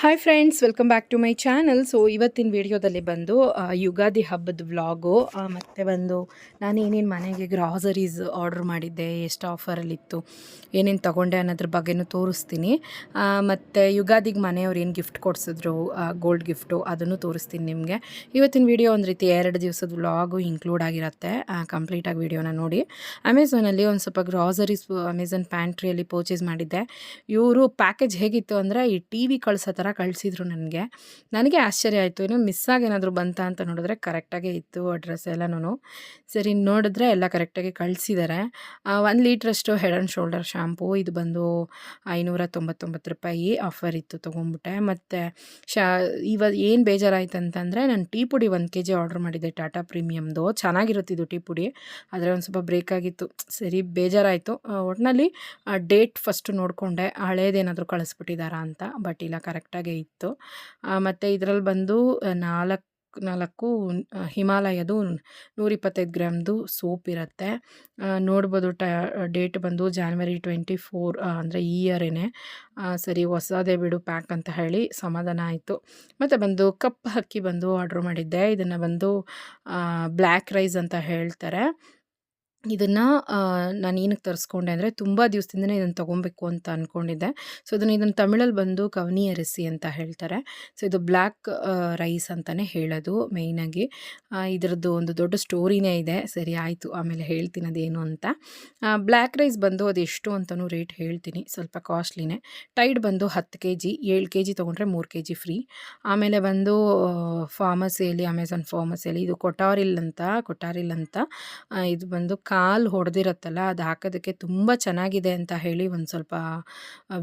Hi friends welcome back to my channel so ಇವತ್ತಿನ ವಿಡಿಯೋದಲ್ಲಿ ಬಂದು ಯುಗಾದಿ ಹಬ್ಬದ ವ್ಲಾಗು ಮತ್ತು ಬಂದು ನಾನು ಏನೇನು ಮನೆಗೆ ಗ್ರಾಸರೀಸ್ ಆರ್ಡ್ರ್ ಮಾಡಿದ್ದೆ, ಎಷ್ಟು ಆಫರಲ್ಲಿತ್ತು ಏನೇನು ತೊಗೊಂಡೆ ಅನ್ನೋದ್ರ ಬಗ್ಗೆನೂ ತೋರಿಸ್ತೀನಿ. ಮತ್ತು ಯುಗಾದಿಗೆ ಮನೆಯವ್ರು ಏನು ಗಿಫ್ಟ್ ಕೊಡಿಸಿದ್ರು ಗೋಲ್ಡ್ ಗಿಫ್ಟು ಅದನ್ನು ತೋರಿಸ್ತೀನಿ ನಿಮಗೆ. ಇವತ್ತಿನ ವಿಡಿಯೋ ಒಂದು ರೀತಿ ಎರಡು ದಿವಸದ ವ್ಲಾಗು ಇನ್ಕ್ಲೂಡ್ ಆಗಿರುತ್ತೆ. ಕಂಪ್ಲೀಟಾಗಿ ವಿಡಿಯೋನ ನೋಡಿ. ಅಮೆಝಾನಲ್ಲಿ ಒಂದು ಸ್ವಲ್ಪ ಗ್ರಾಸರೀಸ್ ಅಮೆಝಾನ್ ಪ್ಯಾಂಟ್ರಿಯಲ್ಲಿ ಪರ್ಚೇಸ್ ಮಾಡಿದ್ದೆ. ಇವರು ಪ್ಯಾಕೇಜ್ ಹೇಗಿತ್ತು ಅಂದರೆ, ಈ ಟಿ ವಿ ಕಳಿಸೋ ಕಳಿಸಿದ್ರು ನನಗೆ. ನನಗೆ ಆಶ್ಚರ್ಯ ಆಯಿತು. ಮಿಸ್ ಮಿಸ್ಸಾಗಿ ಏನಾದರೂ ಬಂತಾ ಅಂತ ನೋಡಿದ್ರೆ ಕರೆಕ್ಟಾಗೇ ಇತ್ತು ಅಡ್ರೆಸ್ ಎಲ್ಲನೂ ಸರಿ ನೋಡಿದ್ರೆ ಎಲ್ಲ ಕರೆಕ್ಟಾಗಿ ಕಳಿಸಿದ್ದಾರೆ ಒಂದು ಲೀಟ್ರಷ್ಟು ಹೆಡ್ ಆ್ಯಂಡ್ ಶೋಲ್ಡರ್ ಶ್ಯಾಂಪು ಇದು ಬಂದು ಐನೂರ ತೊಂಬತ್ತೊಂಬತ್ತು ರೂಪಾಯಿ ಆಫರ್ ಇತ್ತು ತೊಗೊಂಬಿಟ್ಟೆ. ಮತ್ತು ಶಾ ಇವಾಗ ಏನು ಬೇಜಾರಾಯ್ತು ಅಂತಂದರೆ ನಾನು ಟೀ ಪುಡಿ ಒಂದು ಕೆ ಜಿ ಆರ್ಡ್ರ್ ಮಾಡಿದ್ದೆ ಟಾಟಾ ಪ್ರೀಮಿಯಮ್ದು ಚೆನ್ನಾಗಿರುತ್ತಿದ್ದು ಟೀ ಪುಡಿ. ಆದರೆ ಒಂದು ಸ್ವಲ್ಪ ಬ್ರೇಕ್ ಆಗಿತ್ತು. ಸರಿ, ಬೇಜಾರಾಯಿತು. ಒಟ್ಟಿನಲ್ಲಿ ಡೇಟ್ ಫಸ್ಟು ನೋಡಿಕೊಂಡೆ. ಹಳೇದೇನಾದರೂ ಕಳಿಸ್ಬಿಟ್ಟಿದ್ದಾರಾ ಅಂತ. ಬಟ್ ಇಲ್ಲ ಇತ್ತು. ಮತ್ತು ಇದರಲ್ಲಿ ಬಂದು ನಾಲ್ಕು ನಾಲ್ಕು ಹಿಮಾಲಯದು ನೂರಿಪ್ಪತ್ತೈದು ಗ್ರಾಮ್ದು ಸೋಪ್ ಇರುತ್ತೆ. ನೋಡ್ಬೋದು ಟ, ಡೇಟ್ ಬಂದು ಜಾನ್ವರಿ ಟ್ವೆಂಟಿ ಫೋರ್ ಅಂದರೆ ಈ ಇಯರೇನೆ. ಸರಿ, ಹೊಸದೇ ಬಿಡು ಪ್ಯಾಕ್ ಅಂತ ಹೇಳಿ ಸಮಾಧಾನ ಆಯಿತು. ಮತ್ತು ಬಂದು ಕಪ್ ಅಕ್ಕಿ ಬಂದು ಆರ್ಡ್ರ್ ಮಾಡಿದ್ದೆ. ಇದನ್ನು ಬಂದು ಬ್ಲ್ಯಾಕ್ ರೈಸ್ ಅಂತ ಹೇಳ್ತಾರೆ. ಇದನ್ನು ನಾನು ಏನಕ್ಕೆ ತರಿಸ್ಕೊಂಡೆ ಅಂದರೆ ತುಂಬ ದಿವಸದಿಂದನೇ ಇದನ್ನು ತೊಗೊಬೇಕು ಅಂತ ಅಂದ್ಕೊಂಡಿದ್ದೆ ಸೊ ಇದನ್ನು ಇದನ್ನು ತಮಿಳಲ್ಲಿ ಬಂದು ಕವನಿ ಅರಿಸಿ ಅಂತ ಹೇಳ್ತಾರೆ. ಸೊ, ಇದು ಬ್ಲ್ಯಾಕ್ ರೈಸ್ ಅಂತಲೇ ಹೇಳೋದು ಮೇಯ್ನಾಗಿ ಇದರದ್ದು ಒಂದು ದೊಡ್ಡ ಸ್ಟೋರಿನೇ ಇದೆ. ಸರಿ, ಆಯಿತು. ಆಮೇಲೆ ಹೇಳ್ತೀನಿ ಅದೇನು ಅಂತ. ಬ್ಲ್ಯಾಕ್ ರೈಸ್ ಬಂದು ಅದು ಎಷ್ಟು ಅಂತಲೂ ರೇಟ್ ಹೇಳ್ತೀನಿ. ಸ್ವಲ್ಪ ಕಾಸ್ಟ್ಲಿನೇ. ಟೈಡ್ ಬಂದು ಹತ್ತು ಕೆ ಜಿ ಏಳು ಕೆ ಜಿ ತೊಗೊಂಡ್ರೆ ಮೂರು ಕೆ ಜಿ ಫ್ರೀ. ಆಮೇಲೆ ಬಂದು ಫಾರ್ಮಸಿಯಲ್ಲಿ ಅಮೆಝಾನ್ ಫಾರ್ಮಸಿಯಲ್ಲಿ ಇದು ಕೊಟಾರಿಲ್ ಅಂತ ಕೊಟಾರಿಲ್ ಅಂತ ಇದು ಬಂದು ಕಾಲು ಹೊಡೆದಿರತ್ತಲ್ಲ, ಅದು ಹಾಕೋದಕ್ಕೆ ತುಂಬ ಚೆನ್ನಾಗಿದೆ ಅಂತ ಹೇಳಿ ಒಂದು ಸ್ವಲ್ಪ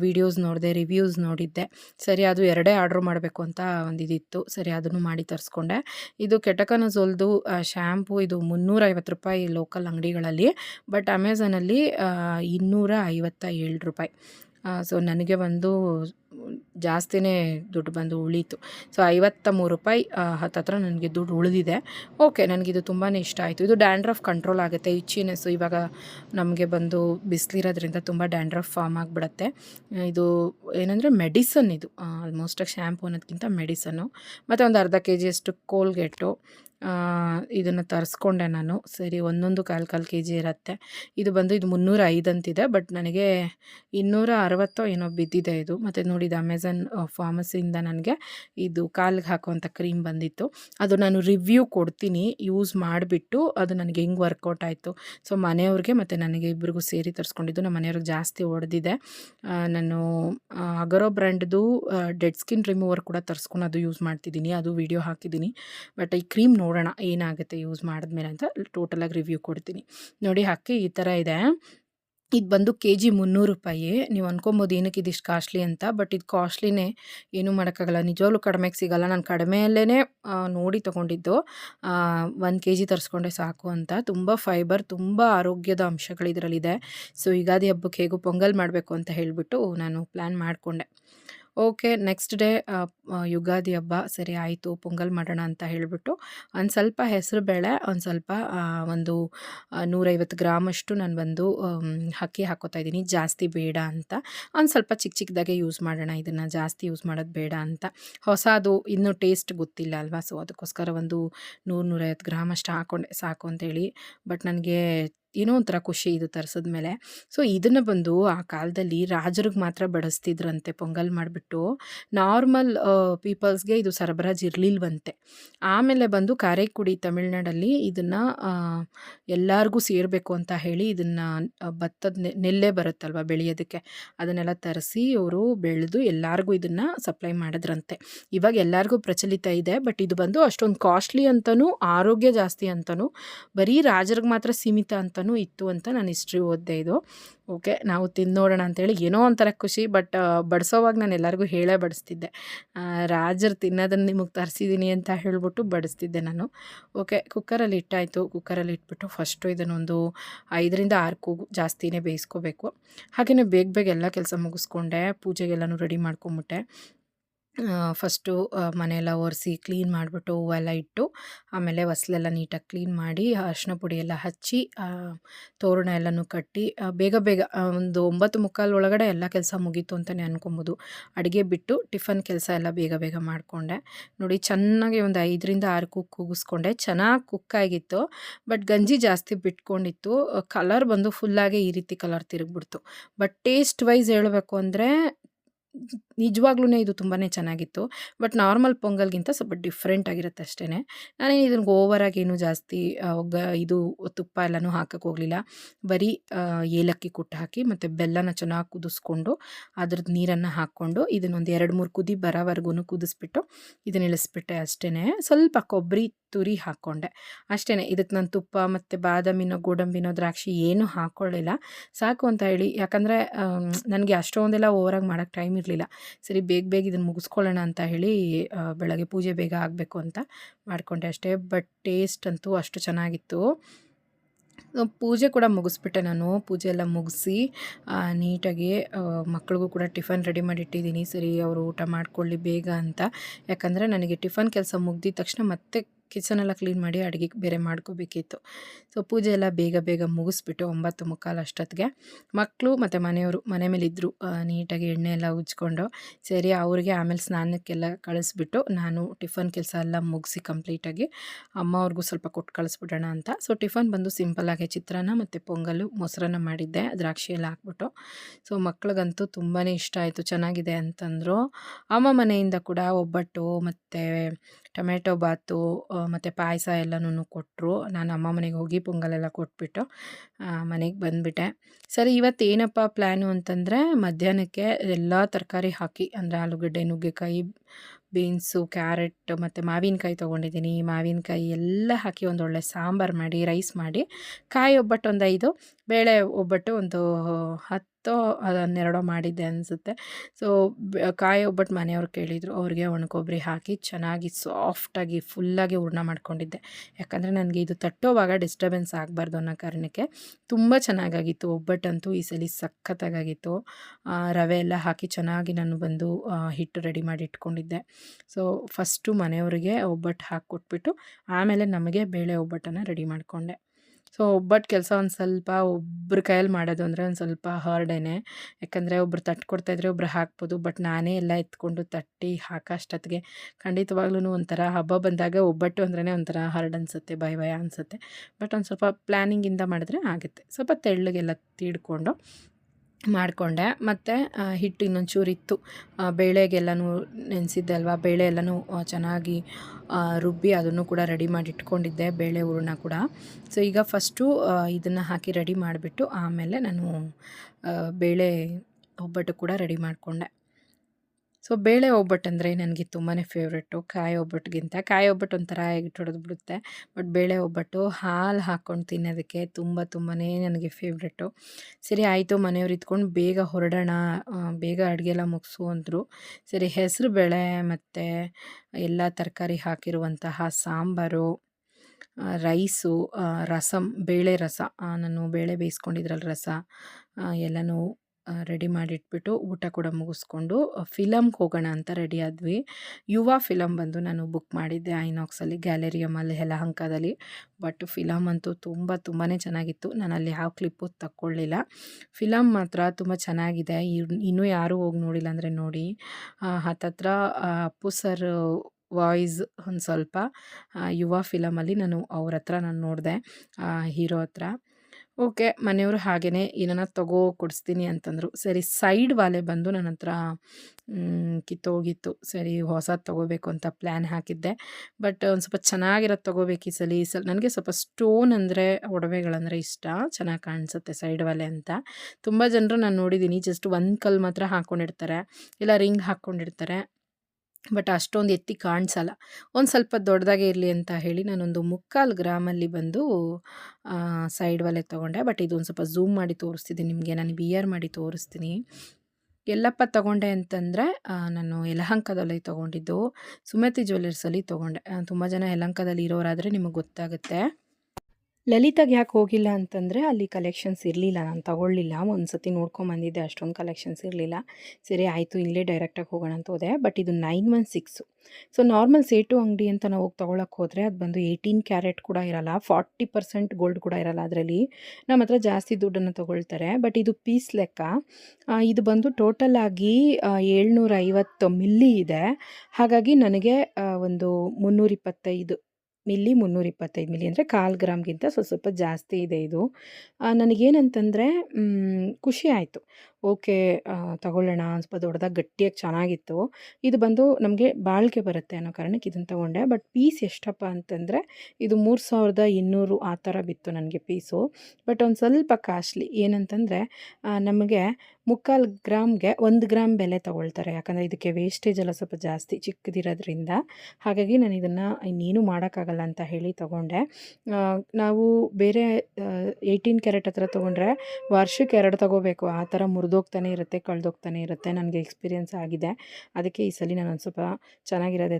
ವೀಡಿಯೋಸ್ ನೋಡಿದೆ ರಿವ್ಯೂಸ್ ನೋಡಿದ್ದೆ. ಸರಿ, ಅದು ಎರಡೇ ಆರ್ಡ್ರ್ ಮಾಡಬೇಕು ಅಂತ ಒಂದು ಇದಿತ್ತು ಸರಿ, ಅದನ್ನು ಮಾಡಿ ತರಿಸ್ಕೊಂಡೆ. ಇದು ಕೆಟಕನಜೋಲ್ದು ಶ್ಯಾಂಪು ಇದು ಮುನ್ನೂರೈವತ್ತು ರೂಪಾಯಿ ಲೋಕಲ್ ಅಂಗಡಿಗಳಲ್ಲಿ ಬಟ್ ಅಮೆಝಾನಲ್ಲಿ ಇನ್ನೂರ ಐವತ್ತ ಏಳು ರೂಪಾಯಿ. ಸೊ ನನಗೆ ಒಂದು ಜಾಸ್ತಿನೇ ದುಡ್ಡು ಬಂದು ಉಳೀತು. ಸೊ ಐವತ್ತ ಮೂರು ರೂಪಾಯಿ ಹತ್ತತ್ರ ನನಗೆ ದುಡ್ಡು ಉಳಿದಿದೆ. ಓಕೆ ನನಗಿದು ತುಂಬಾ ಇಷ್ಟ ಆಯಿತು. ಇದು ಡ್ಯಾಂಡ್ರಫ್ ಕಂಟ್ರೋಲ್ ಆಗುತ್ತೆ ಇಚ್ಚಿನೆಸ್ಸು ಇವಾಗ ನಮಗೆ ಬಂದು ಬಿಸಿಲಿರೋದ್ರಿಂದ ತುಂಬ ಡ್ಯಾಂಡ್ರಫ್ ಫಾರ್ಮ್ ಆಗಿಬಿಡತ್ತೆ. ಇದು ಏನಂದರೆ ಮೆಡಿಸನ್ ಇದು. ಆಲ್ಮೋಸ್ಟ್ ಶ್ಯಾಂಪು ಅನ್ನೋದಕ್ಕಿಂತ ಮೆಡಿಸನ್ನು ಮತ್ತು ಒಂದು ಅರ್ಧ ಕೆ ಜಿಯಷ್ಟು ಕೋಲ್ಗೇಟು ಇದನ್ನು ತರಿಸ್ಕೊಂಡೆ ನಾನು. ಸರಿ, ಒಂದೊಂದು ಕಾಲು ಕಾಲು ಕೆ ಜಿ ಇರುತ್ತೆ. ಇದು ಬಂದು ಇದು ಮುನ್ನೂರ ಐದು ಅಂತಿದೆ ಬಟ್ ನನಗೆ ಇನ್ನೂರ ಅರವತ್ತೋ ಏನೋ ಬಿದ್ದಿದೆ ಇದು. ಮತ್ತು ನೋಡಿದ ಅಮೆಝಾನ್ ಫಾರ್ಮಸಿಯಿಂದ ನನಗೆ ಇದು ಕಾಲಿಗೆ ಹಾಕುವಂಥ ಕ್ರೀಮ್ ಬಂದಿತ್ತು. ಅದು ನಾನು ರಿವ್ಯೂ ಕೊಡ್ತೀನಿ ಯೂಸ್ ಮಾಡಿಬಿಟ್ಟು ಅದು ನನಗೆ ಹೆಂಗೆ ವರ್ಕೌಟ್ ಆಯಿತು. ಸೊ ಮನೆಯವ್ರಿಗೆ ಮತ್ತು ನನಗೆ ಇಬ್ಬರಿಗೂ ಸೇರಿ ತರಿಸ್ಕೊಂಡಿದ್ದು. ನಮ್ಮ ಮನೆಯವ್ರಿಗೆ ಜಾಸ್ತಿ ಹೊಡೆದಿದೆ. ನಾನು ಅಗರೋ ಬ್ರ್ಯಾಂಡ್ದು ಡೆಡ್ ಸ್ಕಿನ್ ರಿಮೂವರ್ ಕೂಡ ತರಿಸ್ಕೊಂಡು ಅದು ಯೂಸ್ ಮಾಡ್ತಿದ್ದೀನಿ. ಅದು ವಿಡಿಯೋ ಹಾಕಿದ್ದೀನಿ. ಬಟ್ ಈ ಕ್ರೀಮ್ ನೋಡೋಣ ಏನಾಗುತ್ತೆ ಯೂಸ್ ಮಾಡಿದ್ಮೇಲೆ ಅಂತ ಟೋಟಲಾಗಿ ರಿವ್ಯೂ ಕೊಡ್ತೀನಿ. ನೋಡಿ ಹಾಕಿ ಈ ಥರ ಇದೆ. ಇದು ಬಂದು ಕೆ ಜಿ ಮುನ್ನೂರು ರೂಪಾಯಿ. ನೀವು ಅನ್ಕೊಬೋದು ಏನಕ್ಕೆ ಇದಿಷ್ಟು ಕಾಸ್ಟ್ಲಿ ಅಂತ, ಬಟ್ ಇದು ಕಾಸ್ಟ್ಲಿನೇ ಏನೂ ಮಾಡೋಕ್ಕಾಗಲ್ಲ. ನಿಜವಾಗ್ಲೂ ಕಡಿಮೆಗೆ ಸಿಗಲ್ಲ. ನಾನು ಕಡಿಮೆಯಲ್ಲೇ ನೋಡಿ ತೊಗೊಂಡಿದ್ದು. ಒಂದು ಕೆ ಜಿ ತರಿಸ್ಕೊಂಡೆ ಸಾಕು ಅಂತ. ತುಂಬ ಫೈಬರ್ ತುಂಬ ಆರೋಗ್ಯದ ಅಂಶಗಳು ಇದರಲ್ಲಿದೆ. ಸೊ ಯುಗಾದಿ ಹಬ್ಬಕ್ಕೆ ಹೇಗೂ ಪೊಂಗಲ್ ಮಾಡಬೇಕು ಅಂತ ಹೇಳಿಬಿಟ್ಟು ನಾನು ಪ್ಲ್ಯಾನ್ ಮಾಡಿಕೊಂಡೆ. ಓಕೆ, ನೆಕ್ಸ್ಟ್ ಡೇ ಯುಗಾದಿ ಹಬ್ಬ ಸರಿ ಆಯಿತು, ಪೊಂಗಲ್ ಮಾಡೋಣ ಅಂತ ಹೇಳಿಬಿಟ್ಟು, ಒಂದು ಸ್ವಲ್ಪ ಹೆಸರು ಬೇಳೆ, ಒಂದು ಸ್ವಲ್ಪ ಒಂದು ನೂರೈವತ್ತು ಗ್ರಾಮಷ್ಟು ನಾನು ಬಂದು ಅಕ್ಕಿ ಹಾಕೋತಾ ಇದ್ದೀನಿ, ಜಾಸ್ತಿ ಬೇಡ ಅಂತ. ಒಂದು ಸ್ವಲ್ಪ ಚಿಕ್ಕ ಚಿಕ್ಕದಾಗೆ ಯೂಸ್ ಮಾಡೋಣ, ಇದನ್ನು ಜಾಸ್ತಿ ಯೂಸ್ ಮಾಡೋದು ಬೇಡ ಅಂತ. ಹೊಸದು ಇನ್ನೂ ಟೇಸ್ಟ್ ಗೊತ್ತಿಲ್ಲ ಅಲ್ವಾ, ಸೊ ಅದಕ್ಕೋಸ್ಕರ ಒಂದು ನೂರು ನೂರೈವತ್ತು ಗ್ರಾಮ್ ಅಷ್ಟು ಹಾಕೊಂಡೆ, ಸಾಕು ಅಂತೇಳಿ ಬಟ್ ನನಗೆ ಏನೋ ಒಂಥರ ಖುಷಿ ಇದು ತರಿಸಿದ್ಮೇಲೆ ಸೊ ಇದನ್ನು ಬಂದು ಆ ಕಾಲದಲ್ಲಿ ರಾಜರಿಗೆ ಮಾತ್ರ ಬಡಿಸ್ತಿದ್ರಂತೆ, ಪೊಂಗಲ್ ಮಾಡಿಬಿಟ್ಟು. ನಾರ್ಮಲ್ ಪೀಪಲ್ಸ್ಗೆ ಇದು ಸರಬರಾಜು ಇರಲಿಲ್ವಂತೆ. ಆಮೇಲೆ ಬಂದು ಕಾರೈಕುಡಿ ತಮಿಳ್ನಾಡಲ್ಲಿ ಇದನ್ನು ಎಲ್ಲರಿಗೂ ಸೇರಬೇಕು ಅಂತ ಹೇಳಿ ಇದನ್ನು ಭತ್ತದ ನೆಲ್ಲೇ ಬರುತ್ತಲ್ವ ಬೆಳೆಯೋದಕ್ಕೆ? ಅದನ್ನೆಲ್ಲ ತರಿಸಿ ಇವರು ಬೆಳೆದು ಎಲ್ಲರಿಗೂ ಇದನ್ನು ಸಪ್ಲೈ ಮಾಡಿದ್ರಂತೆ. ಇವಾಗ ಎಲ್ಲರಿಗೂ ಪ್ರಚಲಿತ ಇದೆ ಬಟ್ ಇದು ಬಂದು ಅಷ್ಟೊಂದು ಕಾಸ್ಟ್ಲಿ ಅಂತಲೂ ಆರೋಗ್ಯ ಜಾಸ್ತಿ ಅಂತಲೂ ಬರೀ ರಾಜರಿಗೆ ಮಾತ್ರ ಸೀಮಿತ ಅಂತಲೂ ಇತ್ತು ಅಂತ ನಾನು ಹಿಸ್ಟ್ರಿ ಓದಿದೆ ಇದು. ಓಕೆ ನಾವು ತಿಂದು ನೋಡೋಣ ಅಂತೇಳಿ ಏನೋ ಒಂಥರ ಖುಷಿ ಬಟ್ ಬಡಿಸೋವಾಗ ನಾನು ಎಲ್ಲರಿಗೂ ಹೇಳೇ ಬಡಿಸ್ತಿದ್ದೆ. ರಾಜರು ತಿನ್ನೋದನ್ನು ನಿಮಗೆ ತರಿಸಿದ್ದೀನಿ ಅಂತ ಹೇಳ್ಬಿಟ್ಟು ಬಡಿಸ್ತಿದ್ದೆ ನಾನು. ಓಕೆ ಕುಕ್ಕರಲ್ಲಿ ಇಟ್ಟಾಯಿತು. ಕುಕ್ಕರಲ್ಲಿ ಇಟ್ಬಿಟ್ಟು ಫಸ್ಟು ಇದನ್ನೊಂದು ಐದರಿಂದ ಆರು ಕೂಗು ಜಾಸ್ತಿನೇ ಬೇಯಿಸ್ಕೋಬೇಕು. ಹಾಗೆಯೇ ಬೇಗ ಬೇಗ ಎಲ್ಲ ಕೆಲಸ ಮುಗಿಸ್ಕೊಂಡೆ, ಪೂಜೆಗೆಲ್ಲನೂ ರೆಡಿ ಮಾಡ್ಕೊಂಬಿಟ್ಟೆ. ಫಸ್ಟು ಮನೆಯೆಲ್ಲ ಒರೆಸಿ ಕ್ಲೀನ್ ಮಾಡಿಬಿಟ್ಟು ಹೂವೆಲ್ಲ ಇಟ್ಟು, ಆಮೇಲೆ ಹೊಸ್ಲೆಲ್ಲ ನೀಟಾಗಿ ಕ್ಲೀನ್ ಮಾಡಿ ಅರಿಶಿನ ಪುಡಿ ಎಲ್ಲ ಹಚ್ಚಿ ತೋರಣ ಎಲ್ಲನೂ ಕಟ್ಟಿ ಬೇಗ ಬೇಗ ಒಂದು ಒಂಬತ್ತು ಮುಕ್ಕಾಲು ಒಳಗಡೆ ಎಲ್ಲ ಕೆಲಸ ಮುಗೀತು ಅಂತಲೇ ಅನ್ಕೊಬೋದು. ಅಡುಗೆ ಬಿಟ್ಟು ಟಿಫನ್ ಕೆಲಸ ಎಲ್ಲ ಬೇಗ ಬೇಗ ಮಾಡಿಕೊಂಡೆ. ನೋಡಿ, ಚೆನ್ನಾಗಿ ಒಂದು ಐದರಿಂದ ಆರು ಕುಕ್ ಕೂಗಿಸ್ಕೊಂಡೆ. ಚೆನ್ನಾಗಿ ಕುಕ್ ಆಗಿತ್ತು, ಬಟ್ ಗಂಜಿ ಜಾಸ್ತಿ ಬಿಟ್ಕೊಂಡಿತ್ತು. ಕಲರ್ ಬಂದು ಫುಲ್ಲಾಗಿ ಈ ರೀತಿ ಕಲರ್ ತಿರುಗ್ಬಿಡ್ತು. ಬಟ್ ಟೇಸ್ಟ್ ವೈಸ್ ಹೇಳಬೇಕು ಅಂದರೆ ನಿಜವಾಗ್ಲೂ ಇದು ತುಂಬಾ ಚೆನ್ನಾಗಿತ್ತು. ಬಟ್ ನಾರ್ಮಲ್ ಪೊಂಗಲ್ಗಿಂತ ಸ್ವಲ್ಪ ಡಿಫ್ರೆಂಟ್ ಆಗಿರುತ್ತೆ ಅಷ್ಟೇ ನಾನೇನು ಇದನ್ನು ಓವರಾಗಿ ಏನು ಜಾಸ್ತಿ ಒಗ್ಗ, ಇದು, ತುಪ್ಪ ಎಲ್ಲನೂ ಹಾಕಕ್ಕೆ ಹೋಗಲಿಲ್ಲ. ಬರೀ ಏಲಕ್ಕಿ ಕುಟ್ಟು ಹಾಕಿ ಮತ್ತು ಬೆಲ್ಲನ ಚೆನ್ನಾಗಿ ಕುದಿಸ್ಕೊಂಡು ಅದ್ರದ್ದು ನೀರನ್ನು ಹಾಕ್ಕೊಂಡು ಇದನ್ನೊಂದು ಎರಡು ಮೂರು ಕುದಿ ಬರೋವರೆಗೂ ಕುದಿಸ್ಬಿಟ್ಟು ಇದನ್ನ ಇಳಿಸ್ಬಿಟ್ಟೆ ಅಷ್ಟೇ ಸ್ವಲ್ಪ ಕೊಬ್ಬರಿ ತುರಿ ಹಾಕ್ಕೊಂಡೆ ಅಷ್ಟೇ ಇದಕ್ಕೆ ನಾನು ತುಪ್ಪ ಮತ್ತು ಬಾದಾಮಿನೋ, ಗೋಡಂಬಿನೋ, ದ್ರಾಕ್ಷಿ ಏನೂ ಹಾಕ್ಕೊಳ್ಳಿಲ್ಲ ಸಾಕು ಅಂತ ಹೇಳಿ. ಯಾಕಂದರೆ ನನಗೆ ಅಷ್ಟೊಂದೆಲ್ಲ ಓವರಾಗಿ ಮಾಡೋಕ್ಕೆ ಟೈಮ್ ಇರಲಿಲ್ಲ. ಸರಿ, ಬೇಗ ಬೇಗ ಇದನ್ನು ಮುಗಿಸ್ಕೊಳ್ಳೋಣ ಅಂತ ಹೇಳಿ ಬೆಳಗ್ಗೆ ಪೂಜೆ ಬೇಗ ಆಗಬೇಕು ಅಂತ ಮಾಡಿಕೊಂಡೆ ಅಷ್ಟೇ. ಬಟ್ ಟೇಸ್ಟ್ ಅಂತೂ ಅಷ್ಟು ಚೆನ್ನಾಗಿತ್ತು. ಪೂಜೆ ಕೂಡ ಮುಗಿಸ್ಬಿಟ್ಟೆ ನಾನು. ಪೂಜೆ ಎಲ್ಲ ಮುಗಿಸಿ ನೀಟಾಗಿ ಮಕ್ಳಿಗೂ ಕೂಡ ಟಿಫನ್ ರೆಡಿ ಮಾಡಿ ಇಟ್ಟಿದ್ದೀನಿ ಸರಿ, ಅವರು ಊಟ ಮಾಡ್ಕೊಳ್ಳಿ ಬೇಗ ಅಂತ. ಯಾಕಂದರೆ, ನನಗೆ ಟಿಫನ್ ಕೆಲಸ ಮುಗ್ದಿದ ತಕ್ಷಣ ಮತ್ತೆ ಕಿಚನ್ ಎಲ್ಲ ಕ್ಲೀನ್ ಮಾಡಿ ಅಡುಗೆ ಬೇರೆ ಮಾಡ್ಕೋಬೇಕಿತ್ತು. ಸೊ ಪೂಜೆ ಎಲ್ಲ ಬೇಗ ಬೇಗ ಮುಗಿಸ್ಬಿಟ್ಟು ಒಂಬತ್ತು ಮುಕ್ಕಾಲು ಅಷ್ಟೊತ್ತಿಗೆ ಮಕ್ಕಳು ಮತ್ತು ಮನೆಯವರು ಮನೆ ಮೇಲೆ ಇದ್ದರು ನೀಟಾಗಿ ಎಣ್ಣೆ ಎಲ್ಲ ಉಜ್ಕೊಂಡು ಸರಿ ಅವ್ರಿಗೆ ಆಮೇಲೆ ಸ್ನಾನಕ್ಕೆಲ್ಲ ಕಳಿಸ್ಬಿಟ್ಟು ನಾನು ಟಿಫನ್ ಕೆಲಸ ಎಲ್ಲ ಮುಗಿಸಿ ಕಂಪ್ಲೀಟಾಗಿ ಅಮ್ಮ ಅವ್ರಿಗೂ ಸ್ವಲ್ಪ ಕೊಟ್ಟು ಕಳಿಸ್ಬಿಡೋಣ ಅಂತ. ಸೊ ಟಿಫನ್ ಬಂದು ಸಿಂಪಲ್ಲಾಗಿ ಚಿತ್ರಾನ್ನ ಮತ್ತು ಪೊಂಗಲು ಮೊಸರನ್ನ ಮಾಡಿದ್ದೆ, ದ್ರಾಕ್ಷಿ ಎಲ್ಲ ಹಾಕ್ಬಿಟ್ಟು. ಸೊ ಮಕ್ಳಿಗಂತೂ ತುಂಬಾ ಇಷ್ಟ ಆಯಿತು, ಚೆನ್ನಾಗಿದೆ ಅಂತಂದರು. ಅಮ್ಮ ಮನೆಯಿಂದ ಕೂಡ ಒಬ್ಬಟ್ಟು ಮತ್ತು ಟೊಮೆಟೊ ಬಾತು ಮತ್ತು ಪಾಯಸ ಎಲ್ಲನೂ ಕೊಟ್ಟರು ನಾನು ಅಮ್ಮ ಮನೆಗೆ ಹೋಗಿ ಪೊಂಗಲೆಲ್ಲ ಕೊಟ್ಬಿಟ್ಟು ಮನೆಗೆ ಬಂದುಬಿಟ್ಟೆ. ಸರಿ, ಇವತ್ತು ಏನಪ್ಪ ಪ್ಲ್ಯಾನು ಅಂತಂದರೆ, ಮಧ್ಯಾಹ್ನಕ್ಕೆ ಎಲ್ಲ ತರಕಾರಿ ಹಾಕಿ, ಅಂದರೆ ಆಲೂಗಡ್ಡೆ, ನುಗ್ಗೆಕಾಯಿ, ಬೀನ್ಸು, ಕ್ಯಾರೆಟ್, ಮತ್ತು ಮಾವಿನಕಾಯಿ ತೊಗೊಂಡಿದ್ದೀನಿ. ಮಾವಿನಕಾಯಿ ಎಲ್ಲ ಹಾಕಿ ಒಂದೊಳ್ಳೆ ಸಾಂಬಾರು ಮಾಡಿ, ರೈಸ್ ಮಾಡಿ, ಕಾಯಿ ಒಬ್ಬಟ್ಟು ಒಂದು ಐದು, ಬೇಳೆ ಒಬ್ಬಟ್ಟು ಒಂದು ಹತ್ತೋ ಹನ್ನೆರಡೋ ಮಾಡಿದ್ದೆ ಅನಿಸುತ್ತೆ. ಸೊ ಕಾಯಿ ಒಬ್ಬಟ್ಟು ಮನೆಯವ್ರು ಕೇಳಿದರು, ಅವ್ರಿಗೆ ಒಣಕೊಬ್ಬರಿ ಹಾಕಿ ಚೆನ್ನಾಗಿ ಸಾಫ್ಟಾಗಿ ಫುಲ್ಲಾಗಿ ಹೂರ್ಣ ಮಾಡ್ಕೊಂಡಿದ್ದೆ. ಯಾಕಂದರೆ ನನಗೆ ಇದು ತಟ್ಟೋವಾಗ ಡಿಸ್ಟರ್ಬೆನ್ಸ್ ಆಗಬಾರ್ದು ಅನ್ನೋ ಕಾರಣಕ್ಕೆ ತುಂಬ ಚೆನ್ನಾಗಾಗಿತ್ತು. ಒಬ್ಬಟ್ಟಂತೂ ಈ ಸಲ ಸಖತ್ತಾಗಿತ್ತು ರವೆ ಎಲ್ಲ ಹಾಕಿ ಚೆನ್ನಾಗಿ ನಾನು ಬಂದು ಹಿಟ್ಟು ರೆಡಿ ಮಾಡಿ ಇಟ್ಕೊಂಡಿದ್ದೆ. ಸೊ ಫಸ್ಟು ಮನೆಯವರಿಗೆ ಒಬ್ಬಟ್ಟು ಹಾಕಿ ಕೊಟ್ಬಿಟ್ಟು ಆಮೇಲೆ ನಮಗೆ ಬೇಳೆ ಒಬ್ಬಟ್ಟನ್ನು ರೆಡಿ ಮಾಡಿಕೊಂಡೆ. ಸೊ ಒಬ್ಬಟ್ಟು ಕೆಲಸ ಒಂದು ಸ್ವಲ್ಪ ಒಬ್ಬರ ಕೈಯಲ್ಲಿ ಮಾಡೋದು ಅಂದರೆ ಒಂದು ಸ್ವಲ್ಪ ಹಾರ್ಡೇನೆ ಯಾಕಂದರೆ ಒಬ್ರು ತಟ್ಟು ಕೊಡ್ತಾಯಿದ್ರೆ ಒಬ್ರು ಹಾಕ್ಬೋದು ಬಟ್ ನಾನೇ ಎಲ್ಲ ಎತ್ಕೊಂಡು ತಟ್ಟಿ ಹಾಕೋಷ್ಟೊತ್ತಿಗೆ ಖಂಡಿತವಾಗ್ಲೂ ಒಂಥರ ಹಬ್ಬ ಬಂದಾಗ ಒಬ್ಬಟ್ಟು ಅಂದ್ರೇ ಒಂಥರ ಹಾರ್ಡ್ ಅನಿಸುತ್ತೆ, ಭಯ ಭಯ ಅನಿಸುತ್ತೆ. ಬಟ್ ಒಂದು ಸ್ವಲ್ಪ ಪ್ಲ್ಯಾನಿಂಗಿಂದ ಮಾಡಿದ್ರೆ ಆಗುತ್ತೆ. ಸ್ವಲ್ಪ ತೆಳ್ಳಗೆಲ್ಲ ತೀಡ್ಕೊಂಡು ಮಾಡಿಕೊಂಡೆ. ಮತ್ತು ಹಿಟ್ಟು ಇನ್ನೊಂಚೂರು ಇತ್ತು ಆ, ಬೇಳೆಗೆಲ್ಲನೂ ನೆನೆಸಿದ್ದೆ ಅಲ್ವಾ? ಬೇಳೆ ಎಲ್ಲನೂ ಚೆನ್ನಾಗಿ ರುಬ್ಬಿ ಅದನ್ನು ಕೂಡ ರೆಡಿ ಮಾಡಿ ಇಟ್ಕೊಂಡಿದ್ದೆ ಬೇಳೆ ಹೂರಣ ಕೂಡ. ಸೊ ಈಗ ಫಸ್ಟು ಇದನ್ನು ಹಾಕಿ ರೆಡಿ ಮಾಡಿಬಿಟ್ಟು ಆಮೇಲೆ ನಾನು ಬೇಳೆ ಒಬ್ಬಟ್ಟು ಕೂಡ ರೆಡಿ ಮಾಡಿಕೊಂಡೆ. ಸೊ ಬೇಳೆ ಒಬ್ಬಟ್ಟು ಅಂದರೆ ನನಗೆ ತುಂಬಾ ಫೇವ್ರೆಟ್ಟು ಕಾಯಿ ಒಬ್ಬಟ್ಟಿಗಿಂತ. ಕಾಯಿ ಒಬ್ಬಟ್ಟು ಒಂಥರ ಹೊಡೆದು ಬಿಡುತ್ತೆ. ಬಟ್ ಬೇಳೆ ಒಬ್ಬಟ್ಟು ಹಾಲು ಹಾಕ್ಕೊಂಡು ತಿನ್ನೋದಕ್ಕೆ ತುಂಬ ತುಂಬಾ ನನಗೆ ಫೇವ್ರೆಟ್ಟು ಸರಿ, ಆಯಿತು ಮನೆಯವ್ರು ಇದ್ಕೊಂಡು ಬೇಗ ಹೊರಡೋಣ. ಬೇಗ ಅಡುಗೆ ಎಲ್ಲ ಮುಗಿಸು ಅಂದರು. ಸರಿ, ಹೆಸರು ಬೇಳೆ ಮತ್ತು ಎಲ್ಲ ತರಕಾರಿ ಹಾಕಿರುವಂತಹ ಸಾಂಬಾರು ರೈಸು ರಸಂ, ಬೇಳೆ ರಸ. ನಾನು ಬೇಳೆ ಬೇಯಿಸ್ಕೊಂಡಿದ್ರಲ್ಲಿ ರಸ ಎಲ್ಲನೂ ರೆಡಿ ಮಾಡಿಟ್ಬಿಟ್ಟು ಊಟ ಕೂಡ ಮುಗಿಸ್ಕೊಂಡು ಫಿಲಮ್ಗೆ ಹೋಗೋಣ ಅಂತ ರೆಡಿ ಆದ್ವಿ. ಯುವ ಫಿಲಮ್ ಬಂದು ನಾನು ಬುಕ್ ಮಾಡಿದ್ದೆ ಐನಾಕ್ಸಲ್ಲಿ ಗ್ಯಾಲರಿಯಮಲ್ಲಿ ಯಲಹಂಕದಲ್ಲಿ ಬಟ್ ಫಿಲಮ್ ಅಂತೂ ತುಂಬ ತುಂಬಾ ಚೆನ್ನಾಗಿತ್ತು. ನಾನು ಅಲ್ಲಿ ಯಾವ ಕ್ಲಿಪ್ಪು ತಕ್ಕೊಳ್ಳಿಲ್ಲ ಫಿಲಮ್ ಮಾತ್ರ ತುಂಬ ಚೆನ್ನಾಗಿದೆ. ಇನ್- ಇನ್ನೂ ಯಾರೂ ಹೋಗಿ ನೋಡಿಲ್ಲ ಅಂದರೆ ನೋಡಿ. ಹತ್ತತ್ರ ಅಪ್ಪು ಸರ್ ವಾಯ್ಸ್ ಒಂದು ಸ್ವಲ್ಪ ಯುವ ಫಿಲಮಲ್ಲಿ ನಾನು ಅವ್ರ ಹತ್ರ ನಾನು ನೋಡಿದೆ ಹೀರೋ ಹತ್ರ. ಓಕೆ, ಮನೆಯವರು ಹಾಗೇ ಏನನ್ನ ತಗೋ ಕೊಡಿಸ್ತೀನಿ ಅಂತಂದರು. ಸರಿ, ಸೈಡ್ ವಾಲೆ ಬಂದು ನನ್ನ ಹತ್ರ ಕಿತ್ತೋಗಿತ್ತು. ಸರಿ ಹೊಸದು ತೊಗೋಬೇಕು ಅಂತ ಪ್ಲ್ಯಾನ್ ಹಾಕಿದ್ದೆ. ಬಟ್ ಒಂದು ಸ್ವಲ್ಪ ಚೆನ್ನಾಗಿರೋದು ತೊಗೋಬೇಕು ಈ ಸಲ. ಈ ಸಲ ನನಗೆ ಸ್ವಲ್ಪ ಸ್ಟೋನ್ ಅಂದರೆ ಒಡವೆಗಳಂದರೆ ಇಷ್ಟ. ಚೆನ್ನಾಗಿ ಕಾಣಿಸುತ್ತೆ ಸೈಡ್ ವಾಲೆ ಅಂತ. ತುಂಬ ಜನರು ನಾನು ನೋಡಿದ್ದೀನಿ ಜಸ್ಟ್ ಒಂದು ಕಲ್ಲು ಮಾತ್ರ ಹಾಕ್ಕೊಂಡಿರ್ತಾರೆ ಇಲ್ಲ, ರಿಂಗ್ ಹಾಕ್ಕೊಂಡಿರ್ತಾರೆ ಬಟ್ ಅಷ್ಟೊಂದು ಎತ್ತಿ ಕಾಣಿಸಲ್ಲ. ಒಂದು ಸ್ವಲ್ಪ ದೊಡ್ಡದಾಗೆ ಇರಲಿ ಅಂತ ಹೇಳಿ ನಾನೊಂದು ಮುಕ್ಕಾಲು ಗ್ರಾಮಲ್ಲಿ ಬಂದು ಸೈಡ್ ವಾಲೆ ತೊಗೊಂಡೆ. ಬಟ್ ಇದೊಂದು ಸ್ವಲ್ಪ ಝೂಮ್ ಮಾಡಿ ತೋರಿಸ್ತಿದ್ದೀನಿ ನಿಮಗೆ. ನಾನು ಬಿಯರ್ ಮಾಡಿ ತೋರಿಸ್ತೀನಿ. ಎಲ್ಲಪ್ಪ ತೊಗೊಂಡೆ ಅಂತಂದರೆ ನಾನು ಯಲಹಂಕದಲ್ಲಿ ತೊಗೊಂಡಿದ್ದು. ಸುಮತಿ ಜ್ಯುವೆಲ್ಲರ್ಸಲ್ಲಿ ತೊಗೊಂಡೆ. ತುಂಬ ಜನ ಯಲಹಂಕದಲ್ಲಿ ಇರೋರಾದರೆ ನಿಮಗೆ ಗೊತ್ತಾಗುತ್ತೆ. ಲಲಿತಾಗೆ ಯಾಕೆ ಹೋಗಿಲ್ಲ ಅಂತಂದರೆ ಅಲ್ಲಿ ಕಲೆಕ್ಷನ್ಸ್ ಇರಲಿಲ್ಲ, ನಾನು ತಗೊಳ್ಳಿಲ್ಲ. ಒಂದು ಸತಿ ನೋಡ್ಕೊಂಬಂದಿದ್ದೆ ಅಷ್ಟೊಂದು ಕಲೆಕ್ಷನ್ಸ್ ಇರಲಿಲ್ಲ. ಸರಿ, ಆಯಿತು, ಇಲ್ಲೇ ಡೈರೆಕ್ಟಾಗಿ ಹೋಗೋಣ ಅಂತ ಹೋದೆ. ಬಟ್ ಇದು nine one six so normal ಸೇಟು ಅಂಗಡಿ ಅಂತ ನಾವು ಹೋಗಿ ತೊಗೊಳಕ್ಕೆ ಹೋದರೆ ಅದು ಬಂದು ಏಯ್ಟೀನ್ ಕ್ಯಾರೆಟ್ ಕೂಡ ಇರಲ್ಲ ಫಾರ್ಟಿ ಪರ್ಸೆಂಟ್ ಗೋಲ್ಡ್ ಕೂಡ ಇರಲ್ಲ ಅದರಲ್ಲಿ. ನಮ್ಮ ಹತ್ರ ಜಾಸ್ತಿ ದುಡ್ಡನ್ನು ತೊಗೊಳ್ತಾರೆ. ಬಟ್ ಇದು ಪೀಸ್ ಲೆಕ್ಕ. ಇದು ಬಂದು ಟೋಟಲ್ ಆಗಿ ಏಳ್ನೂರ ಐವತ್ತು ಮಿಲ್ಲಿ ಇದೆ. ಹಾಗಾಗಿ ನನಗೆ ಒಂದು ಮುನ್ನೂರಿಪ್ಪತ್ತೈದು. ಮಿಲ್ಲಿ ಮುನ್ನೂರ ಇಪ್ಪತ್ತೈದು ಮಿಲಿ ಅಂದರೆ ಕಾಲು ಗ್ರಾಮ್ಗಿಂತ ಸ್ವಲ್ಪ ಸ್ವಲ್ಪ ಜಾಸ್ತಿ ಇದೆ ಇದು. ನನಗೇನಂತಂದರೆ ಖುಷಿ ಆಯಿತು. ಓಕೆ ತಗೊಳ್ಳೋಣ ಅನ್ಸ್ಬೋದು ದೊಡ್ಡದಾಗಿ ಗಟ್ಟಿಯಾಗಿ ಚೆನ್ನಾಗಿತ್ತು. ಇದು ಬಂದು ನಮಗೆ ಬಾಳಿಕೆ ಬರುತ್ತೆ ಅನ್ನೋ ಕಾರಣಕ್ಕೆ ಇದನ್ನು ತೊಗೊಂಡೆ. ಬಟ್ ಪೀಸ್ ಎಷ್ಟಪ್ಪ ಅಂತಂದರೆ, ಇದು ಮೂರು ಸಾವಿರದ ಇನ್ನೂರು ಆ ಥರ ಬಿತ್ತು ನನಗೆ ಪೀಸು. ಬಟ್ ಒಂದು ಸ್ವಲ್ಪ ಕಾಸ್ಟ್ಲಿ. ಏನಂತಂದರೆ ನಮಗೆ ಮುಕ್ಕಾಲು ಗ್ರಾಮ್ಗೆ ಒಂದು ಗ್ರಾಮ್ ಬೆಲೆ ತೊಗೊಳ್ತಾರೆ. ಯಾಕಂದರೆ ಇದಕ್ಕೆ ವೇಸ್ಟೇಜ್ ಎಲ್ಲ ಸ್ವಲ್ಪ ಜಾಸ್ತಿ ಚಿಕ್ಕದಿರೋದ್ರಿಂದ. ಹಾಗಾಗಿ ನಾನು ಇದನ್ನು ಇನ್ನೇನು ಮಾಡೋಕ್ಕಾಗಲ್ಲ ಅಂತ ಹೇಳಿ ತೊಗೊಂಡೆ. ನಾವು ಬೇರೆ ಏಯ್ಟೀನ್ ಕ್ಯಾರೆಟ್ ಹತ್ರ ತೊಗೊಂಡ್ರೆ ವರ್ಷಕ್ಕೆ ಎರಡು ತೊಗೋಬೇಕು. ಆ ಥರ ಮುರಿದೋಗ್ತಾನೆ ಇರುತ್ತೆ, ಕಳೆದೋಗ್ತಾನೆ ಇರುತ್ತೆ, ನನಗೆ ಎಕ್ಸ್ಪೀರಿಯೆನ್ಸ್ ಆಗಿದೆ. ಅದಕ್ಕೆ ಈ ಸಲ ನಾನು ಒಂದು ಸ್ವಲ್ಪ ಚೆನ್ನಾಗಿರೋದೆ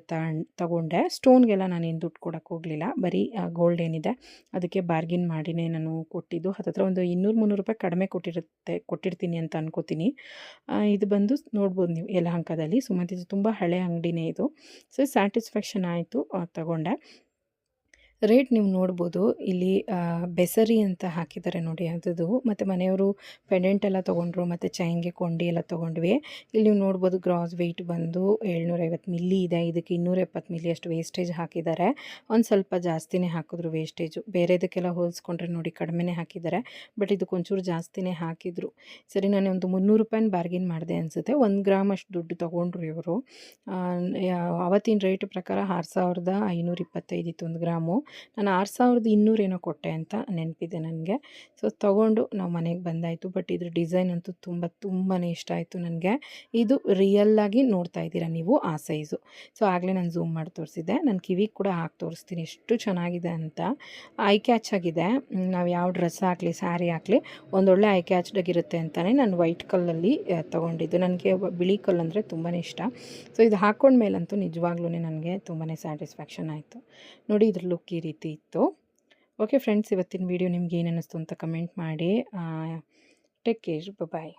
ತಗೊಂಡೆ ಸ್ಟೋನ್ಗೆಲ್ಲ ನಾನು ಏನು ದುಡ್ಡು ಕೊಡೋಕ್ಕೆ ಹೋಗಲಿಲ್ಲ. ಬರೀ ಗೋಲ್ಡ್ ಏನಿದೆ, ಅದಕ್ಕೆ ಬಾರ್ಗಿನ್ ಮಾಡಿನೇ ನಾನು ಕೊಟ್ಟಿದ್ದು. ಹತ್ತತ್ರ ಒಂದು ಇನ್ನೂರು ಮುನ್ನೂರು ರೂಪಾಯಿ ಕಡಿಮೆ ಕೊಟ್ಟಿರುತ್ತೆ, ಕೊಟ್ಟಿರ್ತೀನಿ ಅಂತ ಅನ್ಕೋತೀನಿ. ಇದು ಬಂದು ನೋಡ್ಬೋದು ನೀವು ಯಲಹಂಕದಲ್ಲಿ. ಸುಮತಿ, ಇದು ತುಂಬ ಹಳೆ ಅಂಗಡಿನೇ ಇದು. ಸೊ, ಸ್ಯಾಟಿಸ್ಫ್ಯಾಕ್ಷನ್ ಆಯಿತು ತಗೊಂಡೆ. ರೇಟ್ ನೀವು ನೋಡ್ಬೋದು. ಇಲ್ಲಿ ಬೆಸರಿ ಅಂತ ಹಾಕಿದ್ದಾರೆ ನೋಡಿ ಅದು ಮತ್ತು ಮನೆಯವರು ಪೆಂಡೆಂಟ್ ಎಲ್ಲ ತೊಗೊಂಡ್ರು, ಮತ್ತು ಚೈನ್ಗೆ ಕೊಂಡಿ ಎಲ್ಲ ತೊಗೊಂಡ್ವಿ. ಇಲ್ಲಿ ನೀವು ನೋಡ್ಬೋದು ಗ್ರಾಸ್ ವೆಯ್ಟ್ ಬಂದು ಏಳ್ನೂರೈವತ್ತು ಮಿಲ್ಲಿ ಇದೆ. ಇದಕ್ಕೆ ಇನ್ನೂರ ಎಪ್ಪತ್ತು ಮಿಲ್ಲಿ ಅಷ್ಟು ವೇಸ್ಟೇಜ್ ಹಾಕಿದ್ದಾರೆ. ಒಂದು ಸ್ವಲ್ಪ ಜಾಸ್ತಿನೇ ಹಾಕಿದ್ರು ವೇಸ್ಟೇಜು. ಬೇರೆದಕ್ಕೆಲ್ಲ ಹೋಲಿಸ್ಕೊಂಡ್ರೆ ನೋಡಿ ಕಡಿಮೆನೇ ಹಾಕಿದ್ದಾರೆ. ಬಟ್ ಇದಕ್ಕೆ ಒಂಚೂರು ಜಾಸ್ತಿನೇ ಹಾಕಿದರು. ಸರಿ, ನಾನು ಒಂದು ಮುನ್ನೂರು ರೂಪಾಯಿನ ಬಾರ್ಗಿನ್ ಮಾಡಿದೆ ಅನಿಸುತ್ತೆ. ಒಂದು ಗ್ರಾಮ್ ಅಷ್ಟು ದುಡ್ಡು ತೊಗೊಂಡ್ರು ಇವರು. ಆವತ್ತಿನ ರೇಟ್ ಪ್ರಕಾರ ಆರು ಸಾವಿರದ ಐನೂರ ಇಪ್ಪತ್ತೈದು ಇತ್ತು ಒಂದು ಗ್ರಾಮು. ನಾನು ಆರು ಸಾವಿರದ ಇನ್ನೂರೇನೋ ಕೊಟ್ಟೆ ಅಂತ ನೆನಪಿದೆ ನನಗೆ. ಸೊ ತೊಗೊಂಡು ನಾವು ಮನೆಗೆ ಬಂದಾಯಿತು. ಬಟ್ ಇದ್ರ ಡಿಸೈನ್ ಅಂತೂ ತುಂಬ ತುಂಬಾ ಇಷ್ಟ ಆಯಿತು ನನಗೆ. ಇದು ರಿಯಲ್ಲಾಗಿ ನೋಡ್ತಾ ಇದ್ದೀರಾ ನೀವು? ಆ ಸೈಜು ಸೊ ಆಗಲೇ ನಾನು ಝೂಮ್ ಮಾಡಿ ತೋರಿಸಿದ್ದೆ. ನಾನು ಕಿವಿಗೆ ಕೂಡ ಹಾಕಿ ತೋರಿಸ್ತೀನಿ. ಎಷ್ಟು ಚೆನ್ನಾಗಿದೆ ಅಂತ. ಐ ಕ್ಯಾಚ್ ಆಗಿದೆ. ನಾವು ಯಾವ ಡ್ರೆಸ್ ಹಾಕಲಿ ಸ್ಯಾರಿ ಹಾಕಲಿ, ಒಂದೊಳ್ಳೆ ಐ ಕ್ಯಾಚ್ಡಾಗಿರುತ್ತೆ ಅಂತಲೇ ನಾನು ವೈಟ್ ಕಲ್ಲಲ್ಲಿ ತೊಗೊಂಡಿದ್ದು. ನನಗೆ ಬಿಳಿ ಕಲ್ಲು ಅಂದರೆ ತುಂಬಾ ಇಷ್ಟ. ಸೊ ಇದು ಹಾಕ್ಕೊಂಡ್ಮೇಲಂತೂ ನಿಜವಾಗ್ಲೂ ನನಗೆ ತುಂಬಾ ಸ್ಯಾಟಿಸ್ಫ್ಯಾಕ್ಷನ್ ಆಯಿತು. ನೋಡಿ ಇದ್ರ ಲುಕ್ ಈ ರೀತಿ ಇತ್ತು. ಓಕೆ ಫ್ರೆಂಡ್ಸ್ ಇವತ್ತಿನ ವೀಡಿಯೋ ನಿಮ್ಗೆ ಏನು ಅನ್ನಿಸ್ತು ಅಂತ ಕಮೆಂಟ್ ಮಾಡಿ. Take care bye